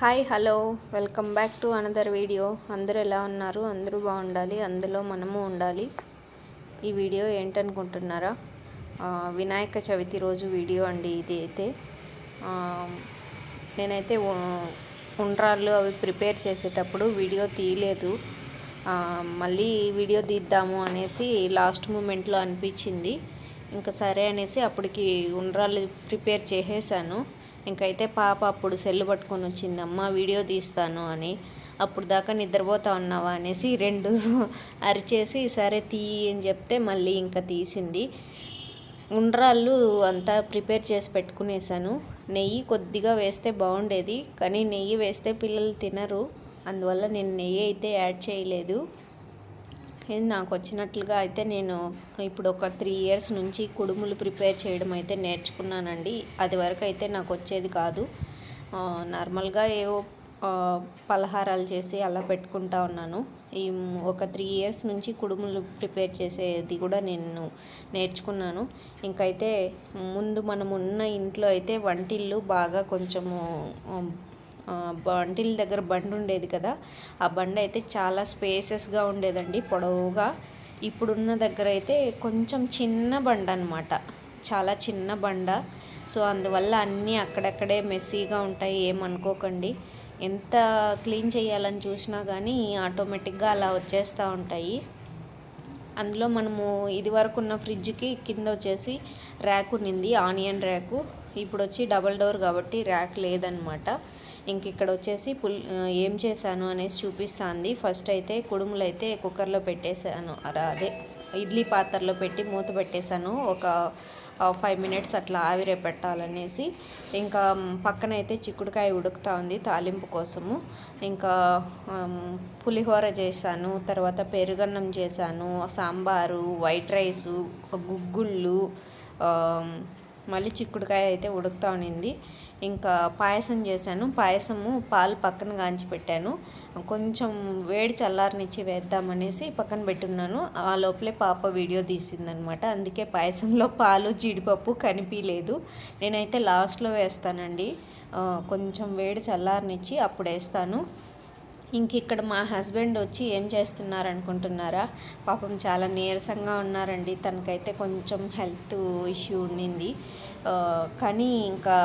Hi hello. Welcome back to another video. అందరూ ఎలా ఉన్నారు? అందరూ బాగుండాలి. అందులో మనము ఉండాలి. ఈ వీడియో ఏంటనుకుంటున్నారా? వినాయక చవితి రోజు వీడియో అండి ఇది అయితే. నేనైతే ఉండ్రాళ్ళు అవి ప్రిపేర్ చేసేటప్పుడు వీడియో తీయలేదు. మళ్ళీ వీడియో తీద్దాము అనేసి లాస్ట్ మూమెంట్లో అనిపించింది. ఇంకా సరే అనేసి అప్పటికి ఉండ్రాళ్ళు ప్రిపేర్ చేసేసాను. ఇంకైతే పాప అప్పుడు సెల్లు పట్టుకొని వచ్చింది అమ్మ వీడియో తీస్తాను అని. అప్పుడు దాకా నిద్రపోతా ఉన్నావా అనేసి రెండు అరిచేసి సరే తీయి అని చెప్తే మళ్ళీ ఇంకా తీసింది. ఉండ్రాళ్ళు అంతా ప్రిపేర్ చేసి పెట్టుకునేసాను. నెయ్యి కొద్దిగా వేస్తే బాగుండేది కానీ నెయ్యి వేస్తే పిల్లలు తినరు. అందువల్ల నేను నెయ్యి అయితే యాడ్ చేయలేదు. ఇది నాకు వచ్చినట్లుగా అయితే నేను ఇప్పుడు ఒక త్రీ ఇయర్స్ నుంచి కుడుములు ప్రిపేర్ చేయడం అయితే నేర్చుకున్నానండి. అది వరకు అయితే నాకు వచ్చేది కాదు. నార్మల్గా ఏవో పలహారాలు చేసి అలా పెట్టుకుంటా ఉన్నాను. ఈ ఒక త్రీ ఇయర్స్ నుంచి కుడుములు ప్రిపేర్ చేసేది కూడా నేను నేర్చుకున్నాను. ఇంకైతే ముందు మనం ఉన్న ఇంట్లో అయితే వంటిల్లు బాగా కొంచెము బండిల దగ్గర బండి ఉండేది కదా ఆ బండి అయితే చాలా స్పేసెస్గా ఉండేదండి పొడవుగా. ఇప్పుడున్న దగ్గర అయితే కొంచెం చిన్న బండ అనమాట చాలా చిన్న బండ. సో అందువల్ల అన్నీ అక్కడక్కడే మెస్సీగా ఉంటాయి ఏమనుకోకండి ఎంత క్లీన్ చేయాలని చూసినా కానీ ఆటోమేటిక్గా అలా వచ్చేస్తూ ఉంటాయి. అందులో మనము ఇది వరకు ఉన్న ఫ్రిడ్జ్కి కింద వచ్చేసి ర్యాక్ ఉన్నింది ఆనియన్ ర్యాకు. ఇప్పుడు వచ్చి డబల్ డోర్ కాబట్టి ర్యాక్ లేదనమాట ఇంక ఇక్కడ వచ్చేసి పుల్ ఏం చేశాను అనేసి చూపిస్తుంది. ఫస్ట్ అయితే కుడుములు అయితే కుక్కర్లో పెట్టేశాను. అదే ఇడ్లీ పాత్రలో పెట్టి మూత పెట్టేశాను. ఒక ఫైవ్ మినిట్స్ అట్లా ఆవిరే పెట్టాలనేసి. ఇంకా పక్కనైతే పక్కన అయితే చిక్కుడుకాయ ఉడుకుతా ఉంది తాలింపు కోసము. ఇంకా పులిహోర చేశాను. తర్వాత పెరుగన్నం చేశాను. సాంబారు వైట్ రైసు గుగ్గుళ్ళు మళ్ళీ చిక్కుడుకాయ అయితే ఉడుకుతా ఉన్నింది ఇంకా పాయసం చేశాను. పాయసము పాలు పక్కన గాంచి పెట్టాను. కొంచెం వేడి చల్లారనిచ్చి వేద్దామనేసి పక్కన పెట్టున్నాను. ఆ లోపలే పాప వీడియో తీసిందనమాట. అందుకే పాయసంలో పాలు జీడిపప్పు కనిపించలేదు నేనైతే లాస్ట్లో వేస్తానండి. కొంచెం వేడి చల్లారనిచ్చి అప్పుడు వేస్తాను. ఇంక ఇక్కడ మా హస్బెండ్ వచ్చి ఏం చేస్తున్నారు అనుకుంటున్నారా పాపం చాలా నీరసంగా ఉన్నారండి. తనకైతే కొంచెం హెల్త్ ఇష్యూ ఉండింది. కానీ ఇంకా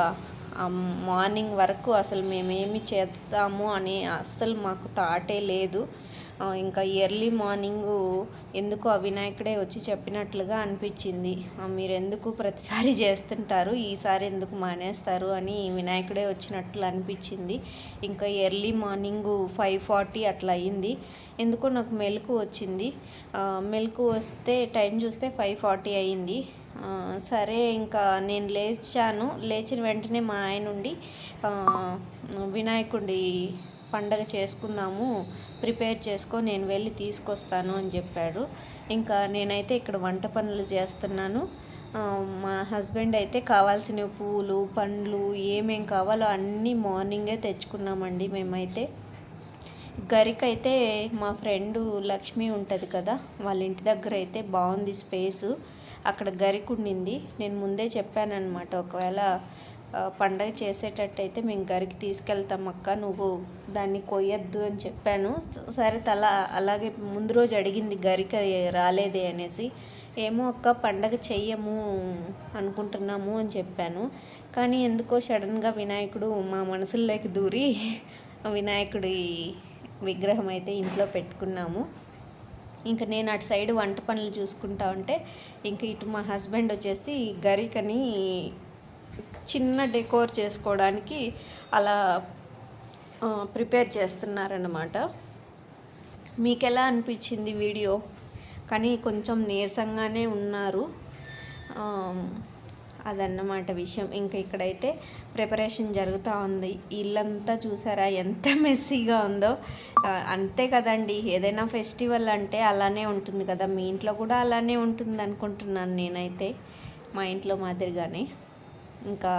మార్నింగ్ వరకు అసలు మేమేమి చేద్దాము అని అస్సలు మాకు తాటే లేదు. ఇంకా ఎర్లీ మార్నింగ్ ఎందుకు ఆ వినాయకుడే వచ్చి చెప్పినట్లుగా అనిపించింది. మీరు ఎందుకు ప్రతిసారి చేస్తుంటారు ఈసారి ఎందుకు మానేస్తారు అని వినాయకుడే వచ్చినట్లు అనిపించింది. ఇంకా ఎర్లీ మార్నింగ్ ఫైవ్ ఫార్టీ అట్లా అయింది. ఎందుకో నాకు మెలకు వచ్చింది. మెలకు వస్తే టైం చూస్తే ఫైవ్ ఫార్టీ అయింది. సరే ఇంకా నేను లేచాను. లేచిన వెంటనే మా ఆయన ఉండి వినాయకుడి పండగ చేసుకుందాము ప్రిపేర్ చేసుకో నేను వెళ్ళి తీసుకొస్తాను అని చెప్పాడు. ఇంకా నేనైతే ఇక్కడ వంట పనులు చేస్తున్నాను. మా హస్బెండ్ అయితే కావాల్సిన పూలు పండ్లు ఏమేం కావాలో అన్నీ మార్నింగే తెచ్చుకున్నామండి మేమైతే. గరికైతే మా ఫ్రెండ్ లక్ష్మి ఉంటుంది కదా వాళ్ళ ఇంటి దగ్గర అయితే బాగుంది స్పేసు. అక్కడ గరిక ఉండింది. నేను ముందే చెప్పానన్నమాట ఒకవేళ పండగ చేసేటట్టయితే మేము గరికి తీసుకెళ్తాం అక్క నువ్వు దాన్ని కొయ్యొద్దు అని చెప్పాను. సరే తల అలాగే ముందు రోజు అడిగింది గరిక రాలేదే అనేసి. ఏమో అక్క పండగ చెయ్యము అనుకుంటున్నాము అని చెప్పాను. కానీ ఎందుకో సడన్గా వినాయకుడు మా మనసుల్లోకి దూరి వినాయకుడి విగ్రహం అయితే ఇంట్లో పెట్టుకున్నాము. ఇంకా నేను అటు సైడ్ వంట పనులు చూసుకుంటా ఉంటే ఇంకా ఇటు మా హస్బెండ్ వచ్చేసి గరికని చిన్న డెకోర్ చేసుకోవడానికి అలా ప్రిపేర్ చేస్తున్నారన్నమాట. మీకు ఎలా అనిపించింది వీడియో? కానీ కొంచెం నీరసంగానే ఉన్నారు. అదన్నమాట విషయం. ఇంకా ఇక్కడైతే ప్రిపరేషన్ జరుగుతూ ఉంది. ఇల్లంతా చూసారా ఎంత మెస్సీగా ఉందో. అంతే కదండి. ఏదైనా ఫెస్టివల్ అంటే అలానే ఉంటుంది కదా. మీ ఇంట్లో కూడా అలానే ఉంటుంది అనుకుంటున్నాను నేనైతే. మా ఇంట్లో మాదిరిగానే. ఇంకా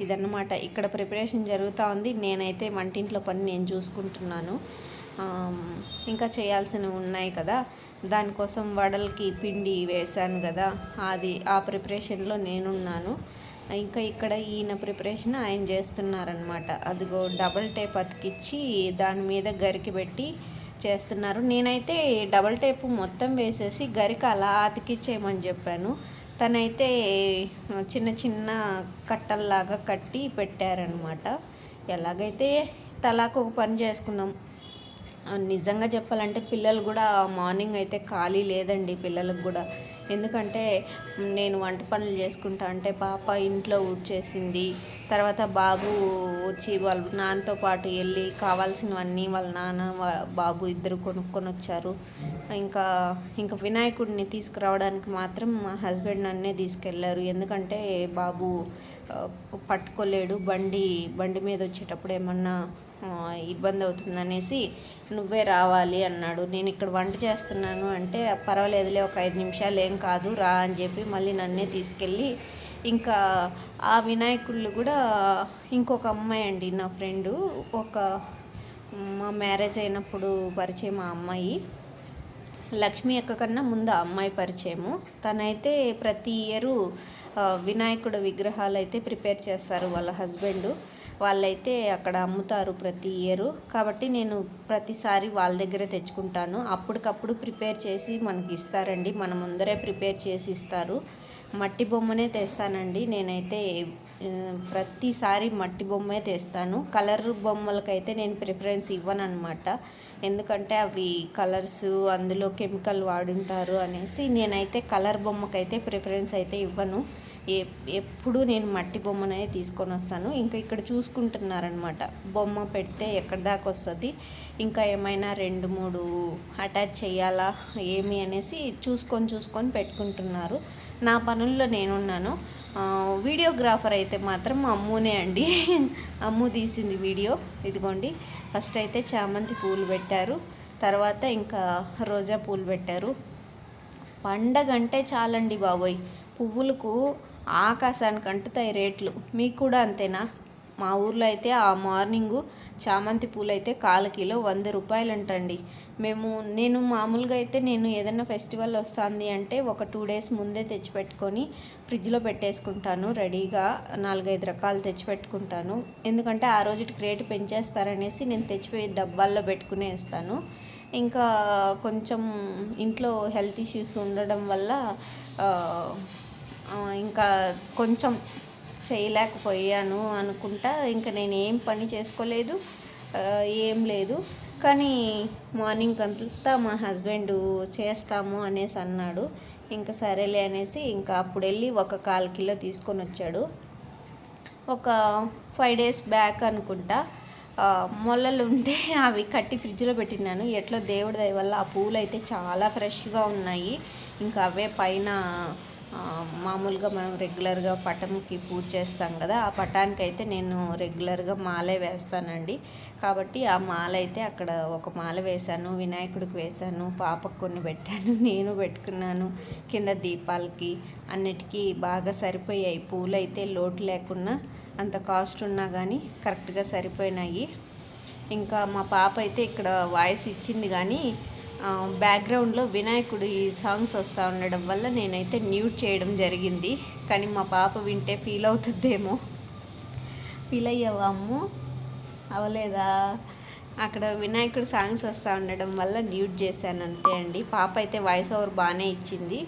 ఇదన్నమాట. ఇక్కడ ప్రిపరేషన్ జరుగుతూ ఉంది. నేనైతే వంటింట్లో పని నేను చూసుకుంటున్నాను. ఇంకా చేయాల్సినవి ఉన్నాయి కదా. దానికోసం వడలకి పిండి వేశాను కదా. అది ఆ ప్రిపరేషన్లో నేనున్నాను. ఇంకా ఇక్కడ ఈయన ప్రిపరేషన్ ఆయన చేస్తున్నారనమాట అదిగో డబల్ టేప్ అతికిచ్చి దాని మీద గరికి పెట్టి చేస్తున్నారు. నేనైతే డబల్ టేప్ మొత్తం వేసేసి గరిక అలా అతికిచ్చేయమని చెప్పాను. తనైతే చిన్న చిన్న కట్టల్లాగా కట్టి పెట్టారనమాట ఎలాగైతే తలాకు ఒక పని చేసుకున్నాం నిజంగా చెప్పాలంటే పిల్లలు కూడా మార్నింగ్ అయితే ఖాళీ లేదండి పిల్లలకు కూడా. ఎందుకంటే నేను వంట పనులు చేసుకుంటా అంటే పాప ఇంట్లో ఊడ్చేసింది. తర్వాత బాబు వచ్చి వాళ్ళ నాన్నతో పాటు వెళ్ళి కావాల్సినవన్నీ వాళ్ళ నాన్న బాబు ఇద్దరు కొనుక్కొని వచ్చారు. ఇంకా ఇంకా వినాయకుడిని తీసుకురావడానికి మాత్రం మా హస్బెండ్ నన్నే తీసుకెళ్ళారు ఎందుకంటే బాబు పట్టుకోలేడు. బండి బండి మీద వచ్చేటప్పుడు ఏమన్నా ఇబ్బంది అవుతుందనేసి నువ్వే రావాలి అన్నాడు. నేను ఇక్కడ వంట చేస్తున్నాను అంటే పర్వాలేదులే ఒక ఐదు నిమిషాలు ఏం కాదు రా అని చెప్పి మళ్ళీ నన్నే తీసుకెళ్ళి ఇంకా ఆ వినాయకుళ్ళు కూడా ఇంకొక అమ్మాయి అండి నా ఫ్రెండు. ఒక మా మ్యారేజ్ అయినప్పుడు పరిచయం మా అమ్మాయి. లక్ష్మి అక్క కన్నా ముందు ఆ అమ్మాయి పరిచయము. తనైతే ప్రతి ఇయరు వినాయకుడు విగ్రహాలు అయితే ప్రిపేర్ చేస్తారు వాళ్ళ హస్బెండ్. వాళ్ళైతే అక్కడ అమ్ముతారు ప్రతి ఇయర్. కాబట్టి నేను ప్రతిసారి వాళ్ళ దగ్గరే తెచ్చుకుంటాను. అప్పటికప్పుడు ప్రిపేర్ చేసి మనకి ఇస్తారండి. మన ముందరే ప్రిపేర్ చేసి ఇస్తారు. మట్టి బొమ్మనే తెస్తానండి. నేనైతే ప్రతిసారి మట్టి బొమ్మే తెస్తాను. కలర్ బొమ్మలకైతే నేను ప్రిఫరెన్స్ ఇవ్వనమాట ఎందుకంటే అవి కలర్స్ అందులో కెమికల్ వాడుంటారు అనేసి నేనైతే కలర్ బొమ్మకైతే ప్రిఫరెన్స్ అయితే ఇవ్వను. ఎప్పుడు నేను మట్టి బొమ్మనే తీసుకొని వస్తాను. ఇంకా ఇక్కడ చూసుకుంటున్నారనమాట బొమ్మ పెడితే ఎక్కడి దాకా వస్తుంది? ఇంకా ఏమైనా రెండు మూడు అటాచ్ చేయాలా? ఏమి అనేసి చూసుకొని చూసుకొని పెట్టుకుంటున్నారు. నా పనుల్లో నేనున్నాను. వీడియోగ్రాఫర్ అయితే మాత్రం అమ్మునే అండి. అమ్ము తీసింది వీడియో. ఇదిగోండి. ఫస్ట్ అయితే చామంతి పూలు పెట్టారు. తర్వాత ఇంకా రోజా పూలు పెట్టారు. పండగ అంటే చాలండి బాబోయ్. పువ్వులకు ఆకాశానికి అంటుతాయి రేట్లు. మీకు కూడా అంతేనా? మా ఊర్లో అయితే ఆ మార్నింగు చామంతి పూలు అయితే కాల కిలో వంద రూపాయలు అంటండి మేము నేను మామూలుగా అయితే నేను ఏదైనా ఫెస్టివల్ వస్తుంది అంటే ఒక టూ డేస్ ముందే తెచ్చిపెట్టుకొని ఫ్రిడ్జ్లో పెట్టేసుకుంటాను. రెడీగా నాలుగైదు రకాలు తెచ్చిపెట్టుకుంటాను. ఎందుకంటే ఆ రోజుకి రేటు పెంచేస్తారనేసి నేను తెచ్చిపోయి డబ్బాల్లో పెట్టుకునేస్తాను ఇంకా కొంచెం ఇంట్లో హెల్త్ ఇష్యూస్ ఉండడం వల్ల ఇంకా కొంచెం చేయలేకపోయాను అనుకుంటా. ఇంకా నేను ఏం పని చేసుకోలేదు ఏం లేదు. కానీ మార్నింగ్ అంతా మా హస్బెండ్ చేస్తాము అనేసి అన్నాడు. ఇంకా సరేలే అనేసి ఇంకా అప్పుడు వెళ్ళి ఒక కాల్ కిలో తీసుకొని వచ్చాడు. ఒక ఫైవ్ డేస్ బ్యాక్ అనుకుంటా. మొల్లలు ఉంటే అవి కట్టి ఫ్రిడ్జ్లో పెట్టినాను ఎట్లా దేవుడి దయ వల్ల ఆ పూలు అయితే చాలా ఫ్రెష్గా ఉన్నాయి. ఇంకా అవే పైన మామూలుగా మనం రెగ్యులర్గా పటంకి పూజ చేస్తాం కదా ఆ పటానికి అయితే నేను రెగ్యులర్గా మాలే వేస్తానండి. కాబట్టి ఆ మాల అయితే అక్కడ ఒక మాల వేశాను వినాయకుడికి వేశాను పాపకు కొన్ని పెట్టాను నేను పెట్టుకున్నాను కింద దీపాలకి అన్నిటికీ బాగా సరిపోయాయి. పూలు అయితే లోటు లేకుండా అంత కాస్ట్ ఉన్నా కానీ కరెక్ట్గా సరిపోయినాయి. ఇంకా మా పాప అయితే ఇక్కడ వాయిస్ ఇచ్చింది కానీ బ్యాక్గ్రౌండ్లో వినాయకుడి సాంగ్స్ వస్తూ ఉండడం వల్ల నేనైతే న్యూట్ చేయడం జరిగింది. కానీ మా పాప వింటే ఫీల్ అవుతుందేమో. ఫీల్ అయ్యావా అమ్ము? అవలేదా? అక్కడ వినాయకుడి సాంగ్స్ వస్తూ ఉండడం వల్ల న్యూట్ చేశాను అంతే అండి. పాప అయితే వాయిస్ ఓవర్ బాగానే ఇచ్చింది.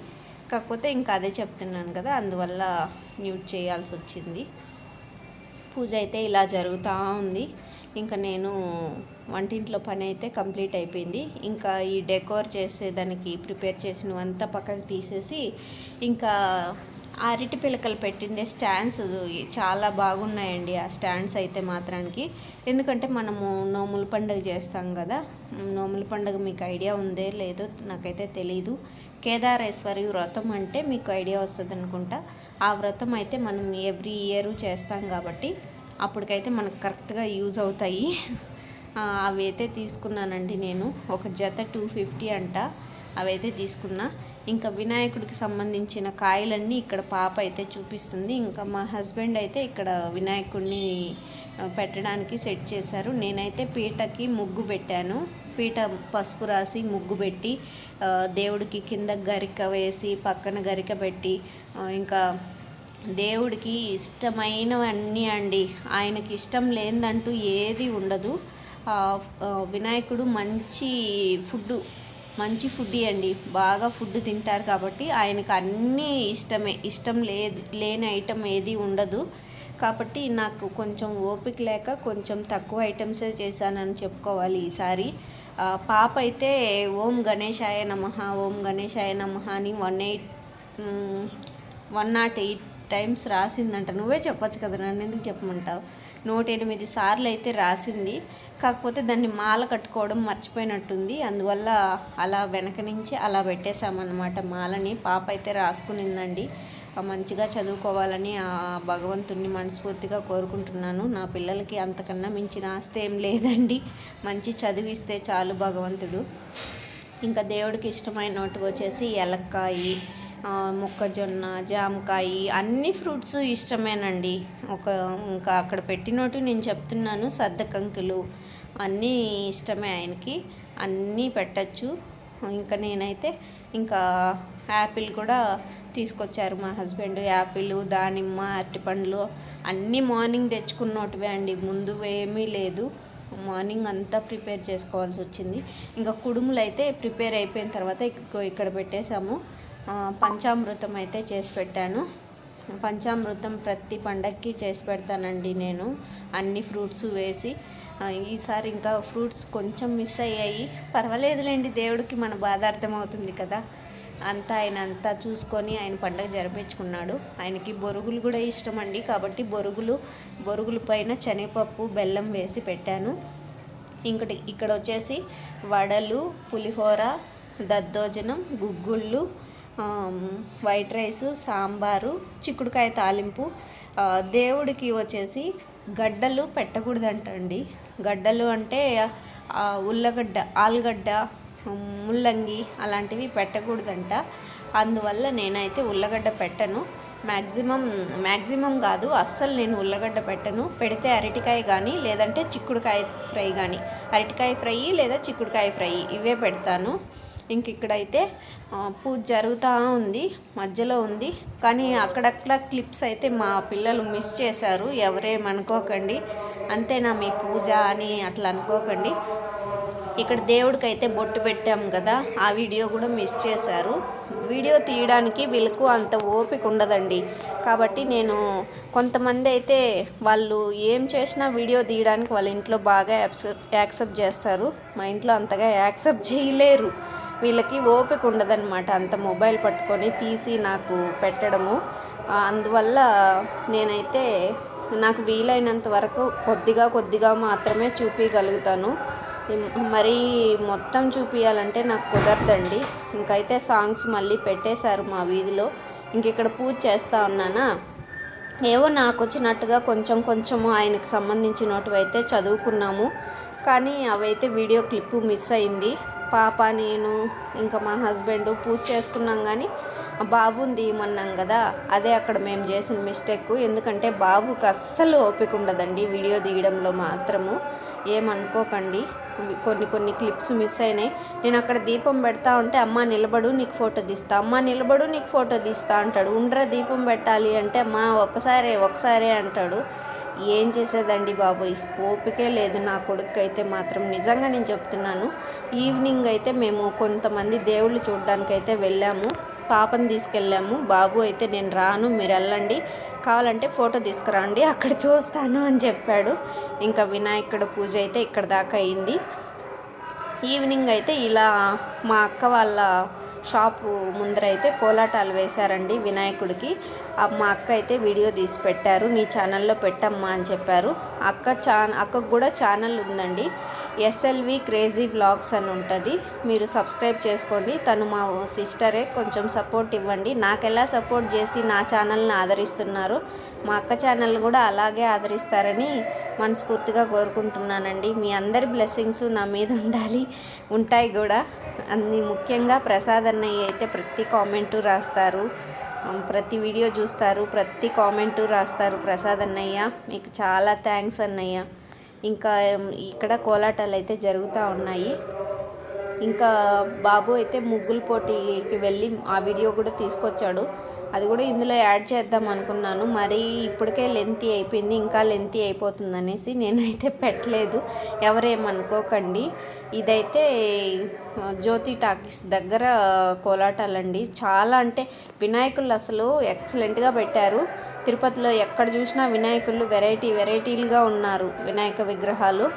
కాకపోతే ఇంకా అదే చెప్తున్నాను కదా అందువల్ల న్యూట్ చేయాల్సి వచ్చింది. పూజ అయితే ఇలా జరుగుతూ ఉంది. ఇంకా నేను వంటింట్లో పని అయితే కంప్లీట్ అయిపోయింది. ఇంకా ఈ డెకోర్ చేసేదానికి ప్రిపేర్ చేసినవంతా పక్కకు తీసేసి ఇంకా అరటి పిలకలు పెట్టిండే స్టాండ్స్ చాలా బాగున్నాయండి ఆ స్టాండ్స్ అయితే మాత్రానికి. ఎందుకంటే మనము నోముల పండుగ చేస్తాం కదా. నోముల పండుగ మీకు ఐడియా ఉందే లేదో నాకైతే తెలీదు. కేదారేశ్వరి వ్రతం అంటే మీకు ఐడియా వస్తుంది అనుకుంటా. ఆ వ్రతం అయితే మనం ఎవ్రీ ఇయర్ చేస్తాం కాబట్టి అప్పటికైతే మనకు కరెక్ట్గా యూజ్ అవుతాయి. అవి అయితే తీసుకున్నానండి నేను. ఒక జత టూ ఫిఫ్టీ అంట. అవైతే తీసుకున్నా. ఇంకా వినాయకుడికి సంబంధించిన కాయలన్నీ ఇక్కడ పాప అయితే చూపిస్తుంది. ఇంకా మా హస్బెండ్ అయితే ఇక్కడ వినాయకుడిని పెట్టడానికి సెట్ చేశారు. నేనైతే పీటకి ముగ్గు పెట్టాను. పీట పసుపు రాసి ముగ్గు పెట్టి దేవుడికి కింద గరిక వేసి పక్కన గరిక పెట్టి ఇంకా దేవుడికి ఇష్టమైనవన్నీ అండి. ఆయనకి ఇష్టం లేదంటూ ఏది ఉండదు. వినాయకుడు మంచి ఫుడ్ మంచి ఫుడ్ అండి. బాగా ఫుడ్ తింటారు కాబట్టి ఆయనకు అన్నీ ఇష్టమే. ఇష్టం లేదు లేని ఐటమ్ ఏది ఉండదు. కాబట్టి నాకు కొంచెం ఓపిక లేక కొంచెం తక్కువ ఐటమ్సే చేశానని చెప్పుకోవాలి ఈసారి. పాప అయితే ఓం గణేశాయ నమః ఓం గణేశాయ నమ అని one eight one not eight times రాసిందంట. నువ్వే చెప్పొచ్చు కదా నన్ను ఎందుకు చెప్పమంటావు? నూట ఎనిమిది సార్లు అయితే రాసింది. కాకపోతే దాన్ని మాల కట్టుకోవడం మర్చిపోయినట్టుంది. అందువల్ల అలా వెనక నుంచి అలా పెట్టేశామన్నమాట. మాలని పాప అయితే రాసుకునిందండి. మంచిగా చదువుకోవాలని ఆ భగవంతుణ్ణి మనస్ఫూర్తిగా కోరుకుంటున్నాను. నా పిల్లలకి అంతకన్నా మించిన ఆస్తి ఏం లేదండి. మంచి చదివిస్తే చాలు భగవంతుడు. ఇంకా దేవుడికి ఇష్టమైనటు వచ్చేసి ఎలక్కాయి మొక్కజొన్న జామకాయ అన్ని ఫ్రూట్స్ ఇష్టమేనండి. ఒక ఇంకా అక్కడ పెట్టినట్టు నేను చెప్తున్నాను సద్దకంకులు అన్నీ ఇష్టమే ఆయనకి. అన్నీ పెట్టచ్చు. ఇంకా నేనైతే ఇంకా యాపిల్ కూడా తీసుకొచ్చారు మా హస్బెండ్. యాపిల్ దానిమ్మ అరటిపండ్లు అన్నీ మార్నింగ్ తెచ్చుకున్నట్టువే అండి. ముందు ఏమీ లేదు. మార్నింగ్ అంతా ప్రిపేర్ చేసుకోవాల్సి వచ్చింది. ఇంకా కుడుములు అయితే ప్రిపేర్ అయిపోయిన తర్వాత ఇక్కడ పెట్టేశాము. పంచామృతం అయితే చేసి పెట్టాను. పంచామృతం ప్రతి పండక్కి చేసి పెడతానండి నేను. అన్ని ఫ్రూట్స్ వేసి ఈసారి ఇంకా ఫ్రూట్స్ కొంచెం మిస్ అయ్యాయి. పర్వాలేదులేండి దేవుడికి మన బాధ అర్థమవుతుంది కదా. అంతా ఆయన అంతా చూసుకొని ఆయన పండగ జరిపించుకున్నాడు. ఆయనకి బొరుగులు కూడా ఇష్టం అండి కాబట్టి బొరుగులు బొరుగుల పైన శనగపప్పు బెల్లం వేసి పెట్టాను. ఇంకటి ఇక్కడ వచ్చేసి వడలు పులిహోర దద్దోజనం గుగ్గుళ్ళు వైట్ రైస్ సాంబారు చిక్కుడుకాయ తాలింపు. దేవుడికి వచ్చేసి గడ్డలు పెట్టకూడదంటండి. గడ్డలు అంటే ఉల్లగడ్డ ఆలుగడ్డ ముల్లంగి అలాంటివి పెట్టకూడదంట. అందువల్ల నేనైతే ఉల్లగడ్డ పెట్టను. మ్యాక్సిమం మ్యాక్సిమం కాదు అస్సలు నేను ఉల్లగడ్డ పెట్టను. పెడితే అరటికాయ కానీ లేదంటే చిక్కుడుకాయ ఫ్రై కానీ అరటికాయ ఫ్రై లేదా చిక్కుడుకాయ ఫ్రై ఇవే పెడతాను. ఇంక ఇక్కడైతే పూజ జరుగుతూ ఉంది మధ్యలో ఉంది. కానీ అక్కడక్కడ క్లిప్స్ అయితే మా పిల్లలు మిస్ చేశారు. ఎవరేమనుకోకండి. అంతేనా మీ పూజ అని అట్లా అనుకోకండి. ఇక్కడ దేవుడికి అయితే బొట్టు పెట్టాం కదా ఆ వీడియో కూడా మిస్ చేశారు. వీడియో తీయడానికి వీళ్ళకు అంత ఓపిక ఉండదండి. కాబట్టి నేను కొంతమంది అయితే వాళ్ళు ఏం చేసినా వీడియో తీయడానికి వాళ్ళ ఇంట్లో బాగా యాక్సెప్ట్ యాక్సెప్ట్ చేస్తారు. మా ఇంట్లో అంతగా యాక్సెప్ట్ చేయలేరు. వీళ్ళకి ఓపిక ఉండదన్నమాట అంత మొబైల్ పట్టుకొని తీసి నాకు పెట్టడము. అందువల్ల నేనైతే నాకు వీలైనంత వరకు కొద్దిగా కొద్దిగా మాత్రమే చూపించగలుగుతాను మరీ మొత్తం చూపించాలంటే నాకు కుదరదండి. ఇంకైతే సాంగ్స్ మళ్ళీ పెట్టేశారు మా వీధిలో. ఇంక ఇక్కడ పూజ చేస్తా ఉన్నానా? ఏవో నాకు వచ్చినట్టుగా కొంచెం కొంచెము ఆయనకు సంబంధించినటువైతే అయితే చదువుకున్నాము. కానీ అవైతే వీడియో క్లిప్ మిస్ అయింది. పాప నేను ఇంకా మా హస్బెండ్ పూజ చేసుకున్నాం కానీ బాబు బాబుని తీయమన్నాం కదా అదే అక్కడ మేము చేసిన మిస్టేక్. ఎందుకంటే బాబుకి అస్సలు ఓపిక ఉండదండి వీడియో తీయడంలో మాత్రము. ఏమనుకోకండి. కొన్ని కొన్ని క్లిప్స్ మిస్ అయినాయి. నేను అక్కడ దీపం పెడతా ఉంటే అమ్మ నిలబడు నీకు ఫోటో తీస్తా. అమ్మ నిలబడు నీకు ఫోటో తీస్తా అంటాడు. ఉండరా దీపం పెట్టాలి అంటే అమ్మ ఒక్కసారే ఒక్కసారే అంటాడు. ఏం చేసేదండి బాబోయ్? ఓపికే లేదు. నా కొడుకు అయితే మాత్రం నిజంగా నేను చెప్తున్నాను. ఈవినింగ్ అయితే మేము కొంతమంది దేవుళ్ళు చూడడానికి అయితే వెళ్ళాము. పాపని తీసుకెళ్ళాము. బాబు అయితే నేను రాను మీరు వెళ్ళండి. కావాలంటే ఫోటో తీసుకురండి అక్కడ చూస్తాను అని చెప్పాడు. ఇంకా వినాయకుడు పూజ అయితే ఇక్కడ దాకా అయింది. ఈవినింగ్ అయితే ఇలా మా అక్క వాళ్ళ షాపు ముందర అయితే కోలాటాలు వేశారండి వినాయకుడికి. మా అక్క అయితే వీడియో తీసి పెట్టారు నీ ఛానల్లో పెట్టమ్మా అని చెప్పారు. అక్క చా అక్కకు కూడా ఛానల్ ఉందండి. ఎస్ఎల్వి క్రేజీ బ్లాగ్స్ అని ఉంటుంది. మీరు సబ్స్క్రైబ్ చేసుకోండి. తను మా సిస్టరే కొంచెం సపోర్ట్ ఇవ్వండి. నాకు ఎలా సపోర్ట్ చేసి నా ఛానల్ని ఆదరిస్తున్నారు మా అక్క ఛానల్ కూడా అలాగే ఆదరిస్తారని మనస్ఫూర్తిగా కోరుకుంటున్నానండి. మీ అందరి బ్లెస్సింగ్స్ నా మీద ఉండాలి ఉంటాయి కూడా. అన్ని ముఖ్యంగా ప్రసాద్ అన్నయ్య అయితే ప్రతి కామెంటు రాస్తారు. ప్రతి వీడియో చూస్తారు ప్రతి కామెంటు రాస్తారు ప్రసాద్ అన్నయ్య. మీకు చాలా థ్యాంక్స్ అన్నయ్య. ఇంకా ఇక్కడ కోలాటాలు అయితే జరుగుతూ ఉన్నాయి. ఇంకా బాబు అయితే ముగ్గుల పోటీకి వెళ్ళి ఆ వీడియో కూడా తీసుకొచ్చాడు. అది కూడా ఇందులో యాడ్ చేద్దాం అనుకున్నాను. మరి ఇప్పటికే లెంతీ అయిపోయింది ఇంకా లెంతీ అయిపోతుంది అనేసి నేనైతే పెట్టలేదు. ఎవరేమనుకోకండి. ఇదైతే జ్యోతి టాకీస్ దగ్గర కోలాటాలండి. చాలా అంటే వినాయకులు అసలు ఎక్సలెంట్గా పెట్టారు. తిరుపతిలో ఎక్కడ చూసినా వినాయకులు వెరైటీ వెరైటీలుగా ఉన్నారు వినాయక విగ్రహాలు.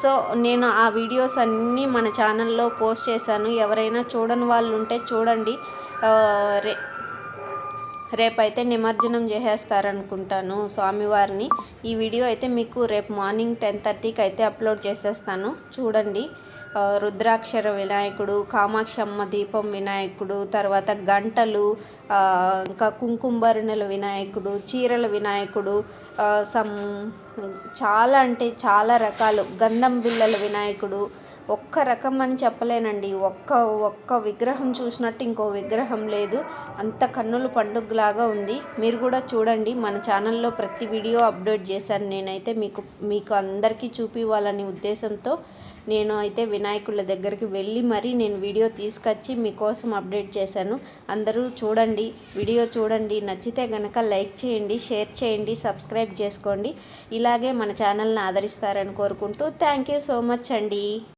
సో నేను ఆ వీడియోస్ అన్నీ మన ఛానల్లో పోస్ట్ చేశాను. ఎవరైనా చూడని వాళ్ళు ఉంటే చూడండి. రే రేపైతే నిమజ్జనం చేసేస్తారనుకుంటాను స్వామివారిని. ఈ వీడియో అయితే మీకు రేపు మార్నింగ్ టెన్ థర్టీకి అయితే అప్లోడ్ చేసేస్తాను. చూడండి. రుద్రాక్షర వినాయకుడు కామాక్షమ్మ దీపం వినాయకుడు తర్వాత గంటలు ఇంకా కుంకుమభరణుల వినాయకుడు చీరల వినాయకుడు సమ్ చాలా అంటే చాలా రకాలు. గంధం బిళ్ళల వినాయకుడు ఒక్క రకం అని చెప్పలేనండి. ఒక్క ఒక్క విగ్రహం చూసినట్టు ఇంకో విగ్రహం లేదు. అంత కన్నుల పండుగలాగా ఉంది. మీరు కూడా చూడండి. మన ఛానల్లో ప్రతి వీడియో అప్డేట్ చేశాను. నేనైతే మీకు మీకు అందరికీ చూపివ్వాలనే ఉద్దేశంతో నేను అయితే వినాయకుల దగ్గరికి వెళ్ళి మరీ నేను వీడియో తీసుకొచ్చి మీకోసం అప్డేట్ చేశాను. అందరూ చూడండి. వీడియో చూడండి. నచ్చితే కనుక లైక్ చేయండి షేర్ చేయండి సబ్స్క్రైబ్ చేసుకోండి. ఇలాగే మన ఛానల్ని ఆదరిస్తారని కోరుకుంటూ థ్యాంక్ యూ సో మచ్ అండి.